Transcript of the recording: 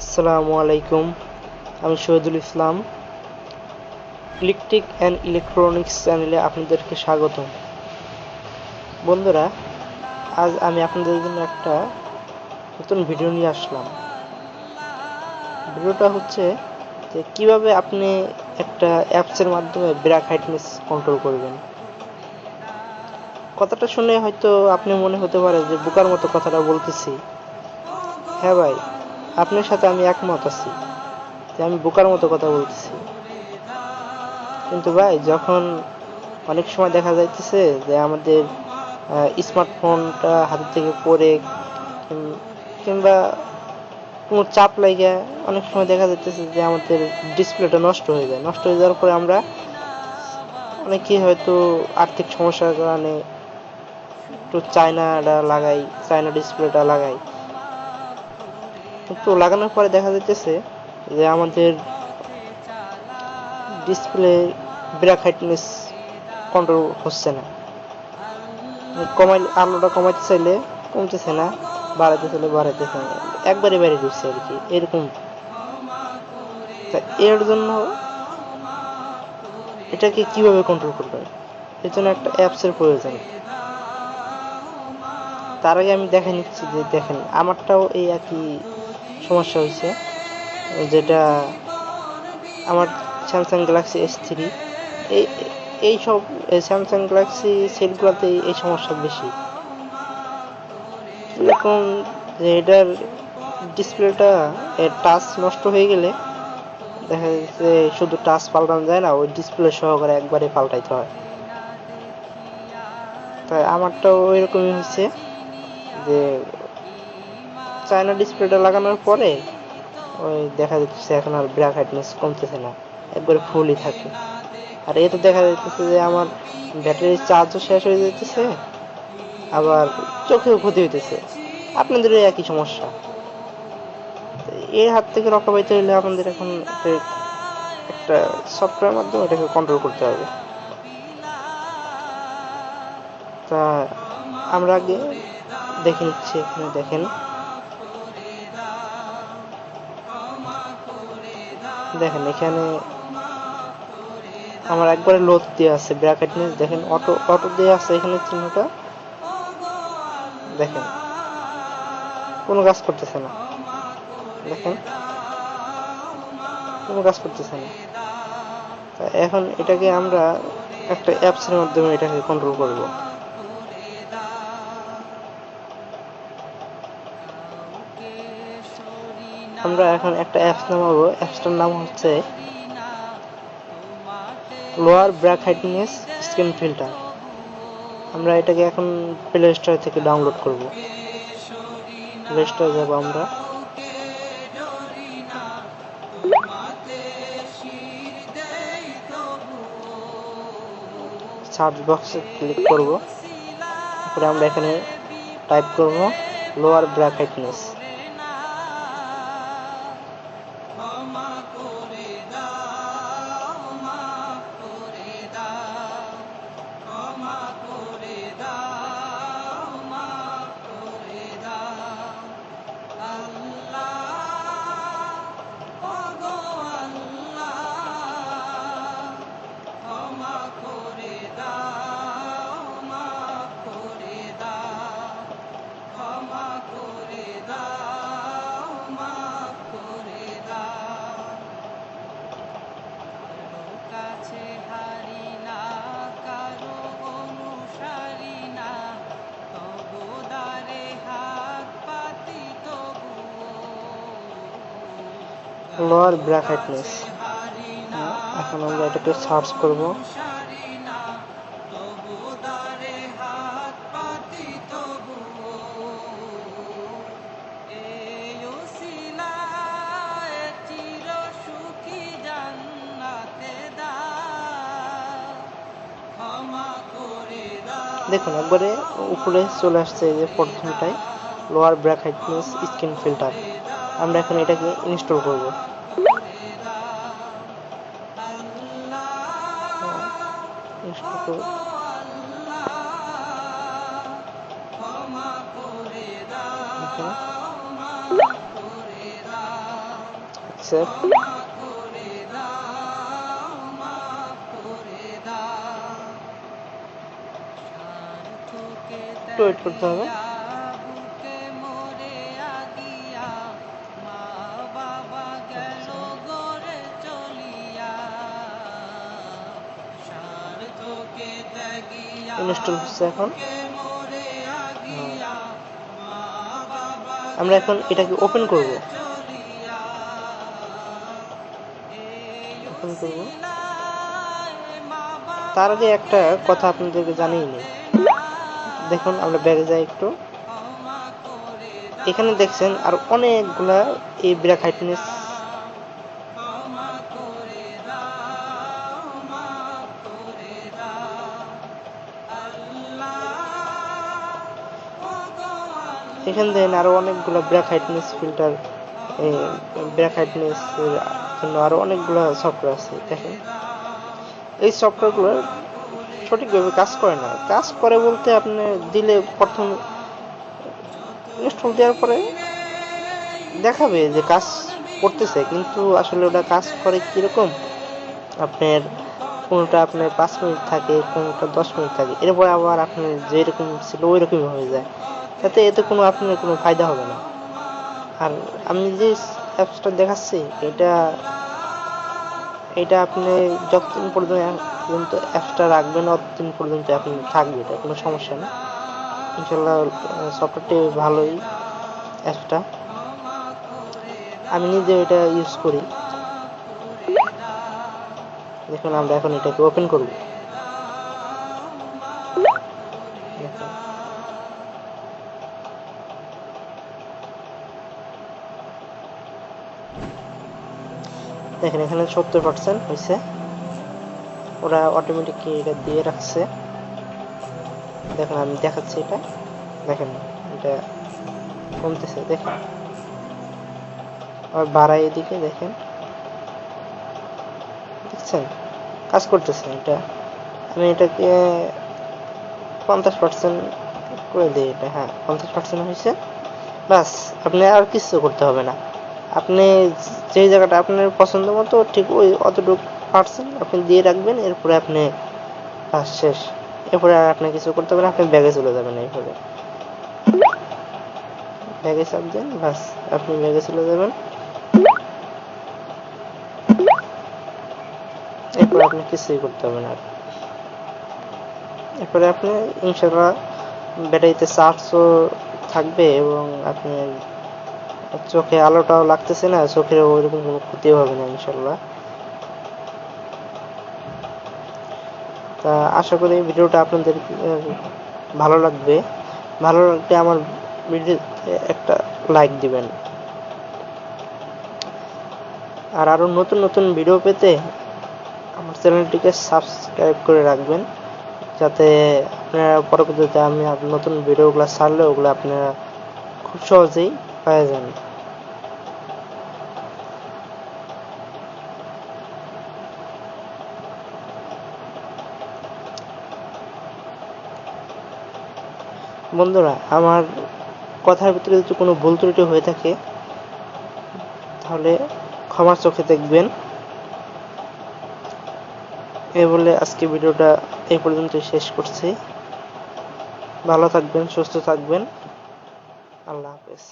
আসসালামু আলাইকুম। আমি Shahidul Islam. Electric and electronics চ্যানেলে আপনাদেরকে স্বাগতম। বন্ধুরা, আজ আমি আপনাদের জন্য একটা নতুন ভিডিও নিয়ে আসলাম। ভিডিওটা হচ্ছে যে কীভাবে আপনি একটা অ্যাপসের মাধ্যমে ব্র্যাক হাইটনেস কন্ট্রোল করবেন। কথাটা শুনে হয়তো আপনি মনে হতে পারে যে বোকার মতো কথাটা বলতেছি। হ্যাঁ ভাই আপনার সাথে আমি একমত আছি যে আমি বোকার মতো কথা বলতেছি। কিন্তু ভাই, যখন অনেক সময় দেখা যাইতেছে যে আমাদের স্মার্টফোনটা হাত থেকে পড়ে কিংবা কোনো চাপ লাগে অনেক সময় দেখা যাইতেছে যে আমাদের ডিসপ্লেটা নষ্ট হয়ে যায়। নষ্ট হয়ে যাওয়ার পরে আমরা অনেকেই হয়তো আর্থিক সমস্যার কারণে একটু চায়নাটা লাগাই, চায়না ডিসপ্লেটা লাগাই। কিন্তু লাগানোর পরে দেখা যাইতেছে যে আমাদের ডিসপ্লে ব্রেক হাইটনেস কন্ট্রোল হচ্ছে না। কমাই আলোটা কমাইতে চাইলে কমতেছে না, বাড়াইতে চাইলে বাড়াইতেছে না একবারে বাইরে ঢুকছে আর কি, এরকম। তা এর জন্য এটাকে কীভাবে কন্ট্রোল করবে? এর জন্য একটা অ্যাপসের প্রয়োজন। তার আগে আমি দেখে নিচ্ছি যে দেখেন, আমারটাও এই একই সমস্যা হয়েছে, যেটা আমার স্যামসাং গ্যালাক্সি এস থ্রি এই এই সব স্যামসাং গ্যালাক্সি সেটগুলোতে এই সমস্যা বেশি। এরকম যে এটার ডিসপ্লেটা টাচ নষ্ট হয়ে গেলে দেখা যাচ্ছে শুধু টাচ পাল্টানো যায় না, ওই ডিসপ্লে সহকারে একবারে পাল্টাইতে হয়। তাই আমারটাও এরকমই হয়েছে যে চায়না ডিসপ্লেটা লাগানোর পরে ওই দেখা যাচ্ছে এখন আর ব্রেক হাইটনেস কমতেছে না, একবারে ফুলই থাকে। আর এতে দেখা যাচ্ছে যে আমার ব্যাটারির চার্জও শেষ হয়ে যেতেছে আবার চোখেও ক্ষতি হইতেছে। আপনাদেরও একই সমস্যা। এর হাত থেকে রক্ষা পাইতে হলে আপনাদের এখন একটা সফটওয়্যার মাধ্যমে এটাকে কন্ট্রোল করতে হবে। তা আমরা আগে দেখে নিচ্ছি এখানে দেখেন। দেখেন, এখানে আমার একবারে লোড দেওয়া আছে ব্র্যাকেট নিয়ে, দেখেন অটো অটো দেওয়া আছে এখানে চিহ্নটা। দেখেন, কোনো কাজ করতেছে না। দেখেন, কোনো কাজ করতেছে না। এখন এটাকে আমরা একটা অ্যাপসের মাধ্যমে এটাকে কন্ট্রোল করব। আমরা এখন একটা অ্যাপস নামাবো। অ্যাপসটার নাম হচ্ছে lower brightness screen filter আমরা এটাকে এখন প্লে স্টোর থেকে ডাউনলোড করব। প্লে স্টোরে যাব আমরা। সার্চ বক্সে ক্লিক করব। তারপরে আমরা এখানে টাইপ করব lower brightness lower brightness এখন আমরা এটাকে সার্চ করব। দেখুন, একবারে উপরে চলে আসছে এই যে প্রথমটাই lower brightness screen filter আমরা এখন এটাকে ইনস্টল করব ইনস্টল করব স্বার্থকে একটু wait করতে হবে। ইনস্টল হচ্ছে এখন। বাবা আমরা এখন এটাকে ওপেন করব। ওপেন করব। তার আগে একটা কথা আপনাদেরকে জানিয়ে নিই। দেখুন, আমরা ব্যাগে যাই একটু। এখানে দেখছেন আর অনেকগুলা এই ব্রেক হাইটনেস এখানে দেখেন আরও অনেকগুলা brightness filter brightness জন্য আরও অনেকগুলা সফটওয়্যার আছে, দেখেন। এই সফটওয়্যারগুলো সঠিকভাবে কাজ করে না। কাজ করে বলতে আপনি দিলে প্রথম ইনস্টল দেওয়ার পরে দেখাবে যে কাজ করতেছে, কিন্তু আসলে ওটা কাজ করে কীরকম? আপনার কোনোটা আপনার পাঁচ মিনিট থাকে, কোনোটা দশ মিনিট থাকে, এরপরে আবার আপনার যেরকম ছিল ওই রকমই হয়ে যায়। তাতে এতে কোনো আপনার কোনো ফায়দা হবে না। আর আমি যে অ্যাপসটা দেখাচ্ছি, এটা এটা আপনি যতদিন পর্যন্ত পর্যন্ত অ্যাপসটা রাখবেন ততদিন পর্যন্ত আপনি থাকবে, এটা কোনো সমস্যা না। ইনশাল্লাহ সফটওয়্যারটি ভালোই অ্যাপসটা আমি নিজে এটা ইউজ করি। দেখুন, আমরা এখন এটাকে ওপেন করব। দেখেন, এখানে সত্তর পার্সেন্ট হয়েছে ওরা অটোমেটিক এটা দিয়ে রাখছে। দেখেন, আমি দেখাচ্ছি এটা। দেখেন, এটা কমতেছে, দেখেন। আবার বাড়াই এদিকে, দেখেন। দেখছেন? কাজ করতেছে এটা। আমি এটাকে পঞ্চাশ পার্সেন্ট করে দিই এটা হ্যাঁ পঞ্চাশ পার্সেন্ট হয়েছে বাস, আপনি আর কিছু করতে হবে না। আপনি যেই জায়গাটা আপনার পছন্দ মতো, ঠিক ওই অতটুকু পার্সেন্ট আপনি দিয়ে রাখবেন, এরপরে আপনি কাজ শেষ। এরপরে আর আপনি কিছু করতে হবে না, আপনি ব্যাগে চলে যাবেন এইভাবে। ব্যাগে চাপ দেন বাস আপনি ব্যাগে চলে যাবেন। এরপরে আপনি কিছুই করতে হবে না। এরপরে আপনি ইনশাল্লাহ ব্যাটারিতে চার্জও থাকবে এবং আপনি চোখে আলোটাও লাগতেছে না চোখের ওইরকম কোনো ক্ষতিও হবে না, ইনশাল্লাহ। তা আশা করি ভিডিওটা আপনাদের ভালো লাগবে। ভালো লাগলে আমার ভিডিওতে একটা লাইক দিবেন। আর আরও নতুন নতুন ভিডিও পেতে আমার চ্যানেলটিকে সাবস্ক্রাইব করে রাখবেন, যাতে আপনারা পরবর্তীতে আমি নতুন ভিডিওগুলো ছাড়লে ওগুলো আপনারা খুব সহজেই পেয়ে যান বন্ধুরা, আমার কথার ভিতরে যদি কোনো ভুল ত্রুটি হয়ে থাকে, তাহলে ক্ষমার চোখে দেখবেন। এই বলে আজকে ভিডিওটা এই পর্যন্ত শেষ করছি। ভালো থাকবেন, সুস্থ থাকবেন। আল্লাহ হাফেজ।